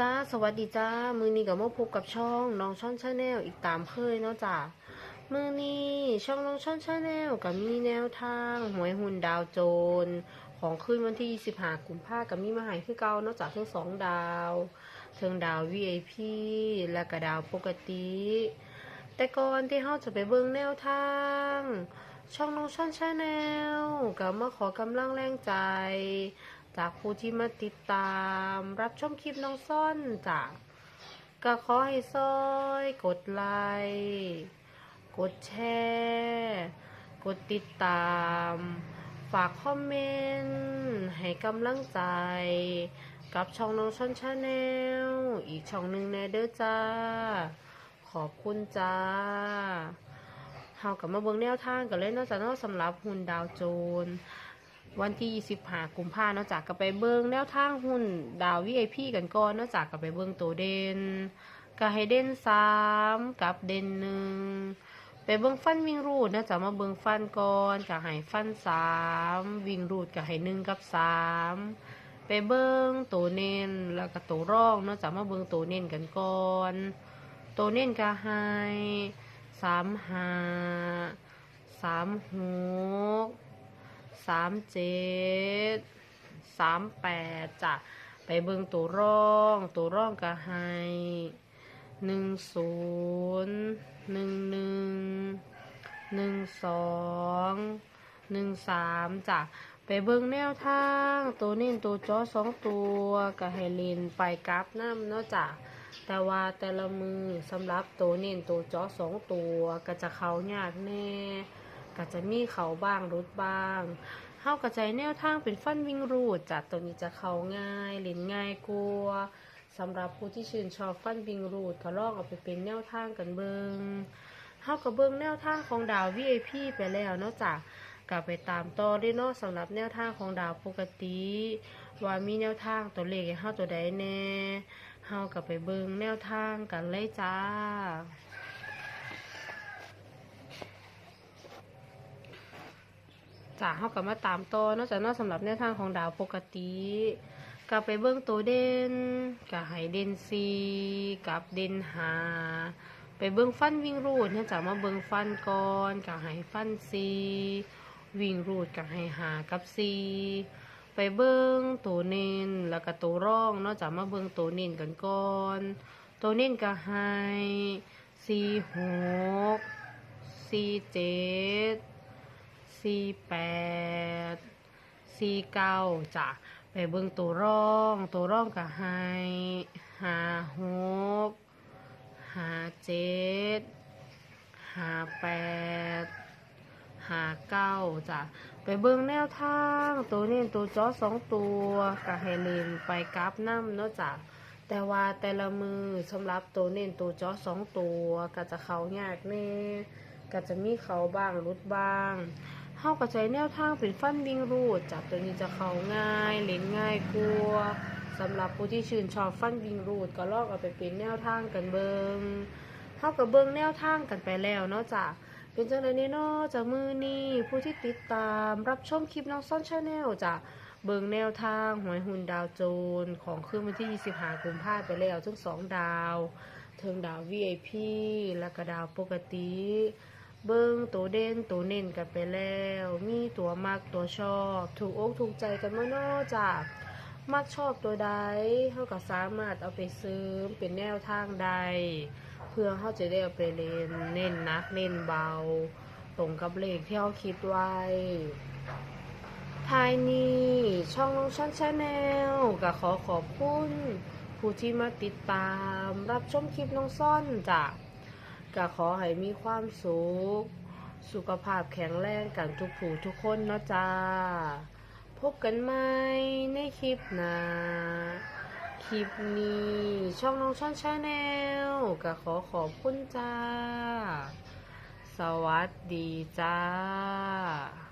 จ้าสวัสดีจ้า มือนี้กับมาพบกับช่องน้องช่อนชาแนลอีกตามเคยเนาะจ้ามือนี้ช่องน้องช่อนชาแนลกับมีแนวทางหวยหุ่นดาวโจร ของคืนวันที่25กุมภากับมีมาใหายคือเก่าเนาะจากทั้งสองดาวเทิงดาว VIP และก็ดาวปกติ แต่ก่อนที่เราจะไปเบิ่งแนวทาง ช่องน้องช่อนชาแนลกับมาขอกำลังแรงใจ จากผู้ที่มาติดตามรับชมคลิปน้องซ่อนจากก็ขอให้ซอย กดไลค์กดแชร์กดติดตาม ฝากคอมเมนต์ให้กำลังใจ กับช่องน้องช่อนชาแนลอีกช่องหนึ่งแน่เด้อจ้า ขอบคุณจ้าเฮากลับมาเบิ่งแนวทางกันเลยเนาะจ้ะเนาะสำหรับหุ่นดาวโจร วันที่ 25 กุมภาเนาะจากก็ไปเบิ่งแนวทางหุ้นดาว VIP กันก่อนเนาะจากก็ไปเบิ่งตัวเด่นก็ให้เด่น3กับเด่นหนึ่งไปเบิ่งฟันวิ่งรูดเนาะจากมาเบิ่งฟันก่อนก็ให้ฟัน3วิ่งรูดก็ให้1กับ3ไปเบิ่งตัวเน้นแล้วก็ตัวร่องเนาะจากมาเบิ่งตัวเน้นกันก่อนตัวเน้นก็ให้3 5 3 6สาม สามเจ็ดสามแปดจ้ะไปเบิ่งตัวร่องตัวร่องก็ให้หนึ่งศูนย์หนึ่งหนึ่งหนึ่งสองหนึ่งสามจ้ะไปเบิ่งแนวทางตัวนี้ตัวจอสองตัวก็ให้ล่นไปกราฟน้ำเนาะจ้ะแต่ว่าแต่ละมือสำหรับตัวเน้นตัวจอสองตัวก็จะเขายากแน่ ก็จะมีเขาบ้างรุดบ้างเฮากระจายแนวทางเป็นฟันวิ่งรูดจัดตัวนี้จะเขาง่ายเล่นง่ายกลัวสำหรับผู้ที่ชื่นชอบฟันวิ่งรูดก็ลองเอาไปเป็นแนวทางกันเบิงเฮากับเบิงแนวทางของดาว VIP ไปแล้วนาะจากกลับไปตามต่อได้เนาะสำหรับแนวทางของดาวปกติ ว่ามีแนวทางตัวเลขให้เฮาตัวใดแน่เฮากับไปเบิงแนวทางกันเลยจ้า จ้าเขากลับมาตามต่อนอกจากนอกสำหรับแนวทางของดาวปกติกลับไปเบิ้องตัวเด่นกับไฮเดนซีกับเดนหาไปเบิ้องฟันวิ่งรูดเนี่ยจากมาเบิ้องฟันก่อนกับไฮฟันซีวิ่งรูดกับไฮหากับซีไปเบิ้องตัวเน้นแล้วก็ตัวร่องนอกจากมาเบิ้องตัวเน้นกันก่อนตัวเน้นกับไฮซีหกซีเจ็ด สี่แปดสี่เก้าจ้ะไปเบิ่งตัวร่องตัวร่องกับไฮหาหกหาเจ็ดหาแปดหาเก้าจ้ะไปเบิ่งแนวทางตัวนี้ตัวจอสองตัวกับไฮเลนไปกราฟน้ำเนาะจ้ะแต่ว่าแต่ละมือสำหรับตัวเน้นตัวจอสองตัวก็จะเขายากแน่ก็จะมีเขาบ้างรุดบ้าง เฮาก็ใช้แนวทางเป็นฟันวิ่งรูดจับตัวนี้จะเข้าง่ายเล่นง่ายกลัวสำหรับผู้ที่ชื่นชอบฟันวิ่งรูดก็ลองเอาไปเป็นแนวทางกันเบิงเฮาก็เบิงแนวทางกันไปแล้วเนาะจ้ะเป็นจังได๋เนาะจากมือนี้ผู้ที่ติดตามรับชมคลิปน้องซ่อนชาแนลจ้ะเบิงแนวทางหวยหุ่นดาวโจรของคืนวันที่ 25กุมภาพันธ์ไปแล้วทั้งสองดาวเทิงดาว VIP และก็ดาวปกติ เบิ้งตัวเด่นตัวเน้นกันไปแล้ว มีตัวมักตัวชอบ ถูกอกถูกใจกันมาเนอจากมักชอบตัวใดเขาก็สามารถเอาไปซื้อเป็นแนวทางใด เพื่อเขาจะได้เอาไปเล่นเน้นนักเน้นเบา ตรงกับเลขที่เขาคิดไว้ทายนี้ช่องน้องช่อนชาแนลก็ขอขอบคุณผู้ที่มาติดตามรับชมคลิปน้องซ่อนจาก ก็ขอให้มีความสุข สุขภาพแข็งแรงกันทุกผู้ทุกคนเนาะจ้า พบกันใหม่ในคลิปหน้าคลิปนี้ช่องน้องช่อนชาแนลก็ขอขอบคุณจ้า สวัสดีจ้า